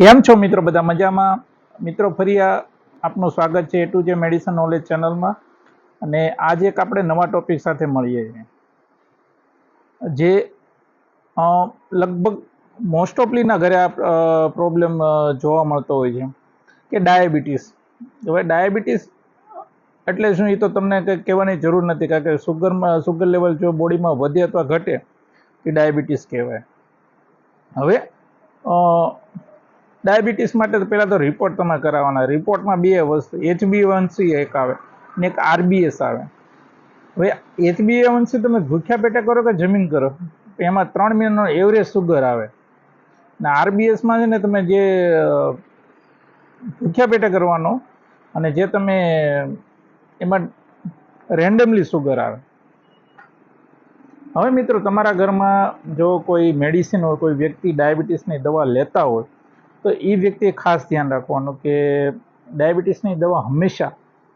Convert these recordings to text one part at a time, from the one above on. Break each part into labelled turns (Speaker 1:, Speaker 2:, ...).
Speaker 1: કેમ છો મિત્રો? બધા મજામાં? મિત્રો, ફરી આ આપનું સ્વાગત છે A to Z medicine knowledge ચેનલમાં અને આજે એક આપણે નવા ટોપિક સાથે મળીએ. છીએ જે લગભગ મોસ્ટ ઓફલીના ઘરે આ પ્રોબ્લેમ જોવા મળતો હોય છે, કે ડાયાબિટીસ હવે ડાયાબિટીસ એટલે શું એ તો તમને કંઈ કહેવાની જરૂર નથી, કારણ કે સુગરમાં સુગર લેવલ જો બોડીમાં વધે અથવા ઘટે, એ ડાયાબિટીસ કહેવાય. હવે ડાયાબિટીસ માટે પહેલાં તો રિપોર્ટ તમારે કરાવવાના. રિપોર્ટમાં બે વસ્તુ. એચબીવનસી એક આવે ને એક આરબીએસ આવે. હવે એચબીવનસી તમે ભૂખ્યા પેટે કરો કે જમીન કરો? એમાં ત્રણ મહિનાનો એવરેજ સુગર આવે. ને આરબીએસમાં છે ને તમે જે ભૂખ્યા પેટે કરવાનો અને જે તમે, એમાં રેન્ડમલી સુગર આવે. હવે મિત્રો તમારા ઘરમાં જો કોઈ મેડિસિન હોય, કોઈ વ્યક્તિ ડાયાબિટીસની દવા લેતા હોય તો એ વ્યક્તિએ ખાસ ધ્યાન રાખવાનું કે ડાયાબિટીસની દવા હંમેશા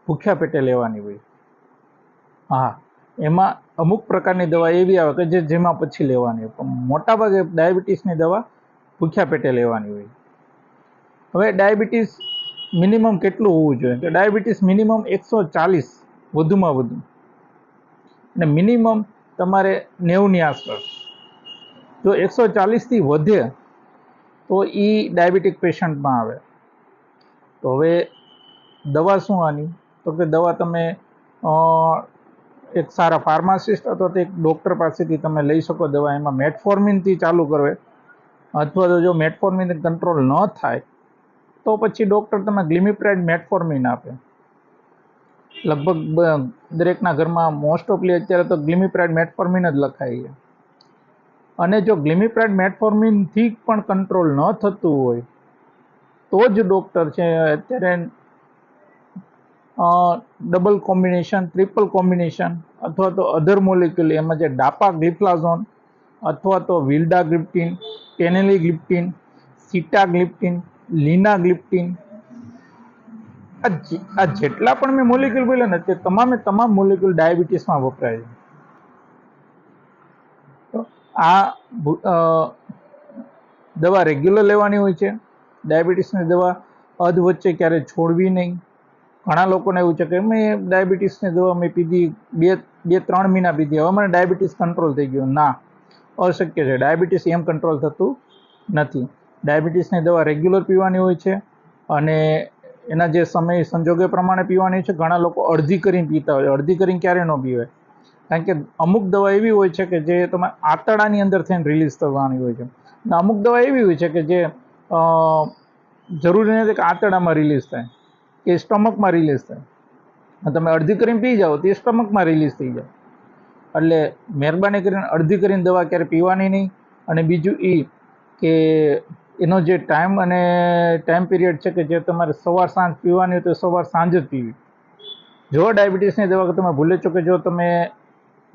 Speaker 1: ભૂખ્યા પેટે લેવાની હોય. હા, એમાં અમુક પ્રકારની દવા એવી આવે કે જે જેમાં પછી લેવાની હોય. પણ મોટાભાગે ડાયાબિટીસની દવા ભૂખ્યા પેટે લેવાની હોય. હવે ડાયાબિટીસ મિનિમમ કેટલું હોવું જોઈએ? તો ડાયાબિટીસ મિનિમમ એકસો ચાલીસ વધુમાં વધુ. અને મિનિમમ તમારે નેવુંની આસપાસ. જો એકસો ચાલીસથી વધે તો એ ડાયાબિટીક પેશન્ટમાં આવે. તો હવે દવા શું આની? તો કે દવા તમે એક સારા ફાર્માસિસ્ટ અથવા તો એક ડૉક્ટર પાસેથી તમે લઈ શકો દવા. એમાં મેટફોર્મિનથી ચાલુ કરવે. અથવા તો જો મેટફોર્મિન કંટ્રોલ ન થાય, તો પછી ડૉક્ટર તમે ગ્લિમિપ્રાઇડ મેટફોર્મિન આપે. લગભગ દરેકના ઘરમાં મોસ્ટ ઓફલી અત્યારે તો ગ્લિમિપ્રાઇડ મેટફોર્મિન જ લખાય છે. અને જો ગ્લિમિપ્રાઇડ મેટફોર્મિનથી પણ કંટ્રોલ ન થતું હોય, તો જ ડૉક્ટર છે, અત્યારે ડબલ કોમ્બિનેશન ટ્રિપલ કોમ્બિનેશન અથવા તો અધર મોલિક્યુલ એમાં જે ડાપા ગ્લિફ્લાઝોન અથવા તો વિલ્ડા ગ્લિપ્ટિન ટેનેલી ગ્લિપ્ટિન સીટા ગ્લિપ્ટિન લીના ગ્લિપ્ટિન આ જેટલા પણ મેં મોલિક્યુલ બોલ્યા ને, તે તમામે તમામ મોલિક્યુલ ડાયાબિટીસમાં વપરાય છે. આ દવા રેગ્યુલર લેવાની હોય છે. ડાયાબિટીસની દવા અધ વચ્ચે ક્યારે છોડવી નહીં. ઘણા લોકોને એવું છે કે મેં ડાયાબિટીસની દવા મેં પીધી, બે બે, ત્રણ મહિના પીધી. હવે મને ડાયાબિટીસ કંટ્રોલ થઈ ગયું. ના. અશક્ય છે. ડાયાબિટીસ એમ કંટ્રોલ થતું નથી. ડાયાબિટીસની દવા રેગ્યુલર પીવાની હોય છે અને એના જે સમય સંજોગે પ્રમાણે પીવાની છે. ઘણા લોકો અડધી કરીને પીતા હોય. અડધી કરીને ક્યારે ન પીવાય. કારણ કે અમુક દવા એવી હોય છે કે જે તમે આંતરડાની અંદર થઈને રિલીઝ થવાની હોય છે. અને અમુક દવા એવી હોય છે કે જે જરૂરી નથી કે આંતરડામાં રિલીઝ થાય, કે સ્ટમકમાં રિલીઝ થાય. તમે અડધી કરીને પી જાઓ તો એ સ્ટમકમાં રિલીઝ થઈ જાય. એટલે મહેરબાની કરીને અડધી કરીને દવા ક્યારે પીવાની નહીં. અને બીજું એ કે એનો જે ટાઈમ અને ટાઈમ પીરિયડ છે કે જે તમારે સવાર સાંજ પીવાની હોય તો સવાર સાંજ જ પીવી. જો ડાયાબિટીસની દવા તમે ભૂલે છો કે જો તમે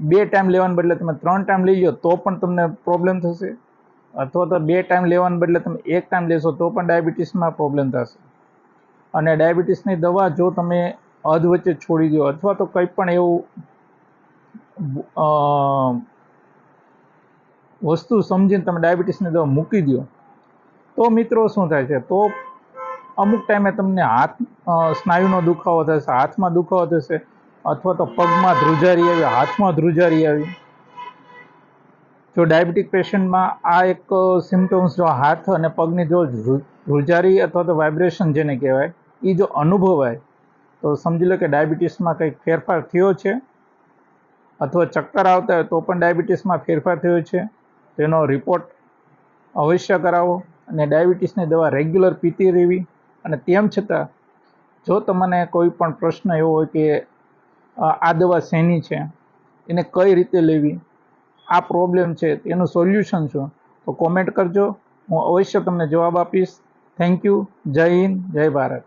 Speaker 1: બે ટાઈમ લેવાને બદલે તમે ત્રણ ટાઈમ લઈ લો તો પણ તમને પ્રોબ્લેમ થશે. અથવા તો બે ટાઈમ લેવાને બદલે તમે એક ટાઈમ લેશો તો પણ ડાયાબિટીસમાં પ્રોબ્લેમ થશે. અને ડાયાબિટીસની દવા જો તમે અધ વચ્ચે છોડી દો અથવા તો કંઈ પણ એવું વસ્તુ સમજીને તમે ડાયાબિટીસની દવા મૂકી દો, તો મિત્રો શું થાય છે? તો અમુક ટાઈમે તમને હાથ સ્નાયુનો દુખાવો થશે, હાથમાં દુખાવો થશે અથવા તો પગમાં ધ્રુજારી આવી, હાથમાં ધ્રુજારી આવી. જો ડાયાબિટીક પેશન્ટમાં આ એક સિમ્ટમ્સ જો હાથ અને પગની જો ધ્રુજારી અથવા તો વાઇબ્રેશન જેને કહેવાય એ જો અનુભવાય, તો સમજી લો કે ડાયાબિટીસમાં કંઈક ફેરફાર થયો છે, અથવા ચક્કર આવતા હોય તો પણ ડાયાબિટીસમાં ફેરફાર થયો છે, તેનો રિપોર્ટ અવશ્ય કરાવો અને ડાયાબિટીસની દવા રેગ્યુલર પીતી રહેવી. અને તેમ છતાં, જો તમને કોઈ પણ પ્રશ્ન એવો હોય કે આ દવા શેની છે. એને કઈ રીતે લેવી? આ પ્રોબ્લેમ છે. એનું સોલ્યુશન શું? તો કોમેન્ટ કરજો. હું અવશ્ય તમને જવાબ આપીશ. થેન્ક યુ જય હિન્દ. જય ભારત.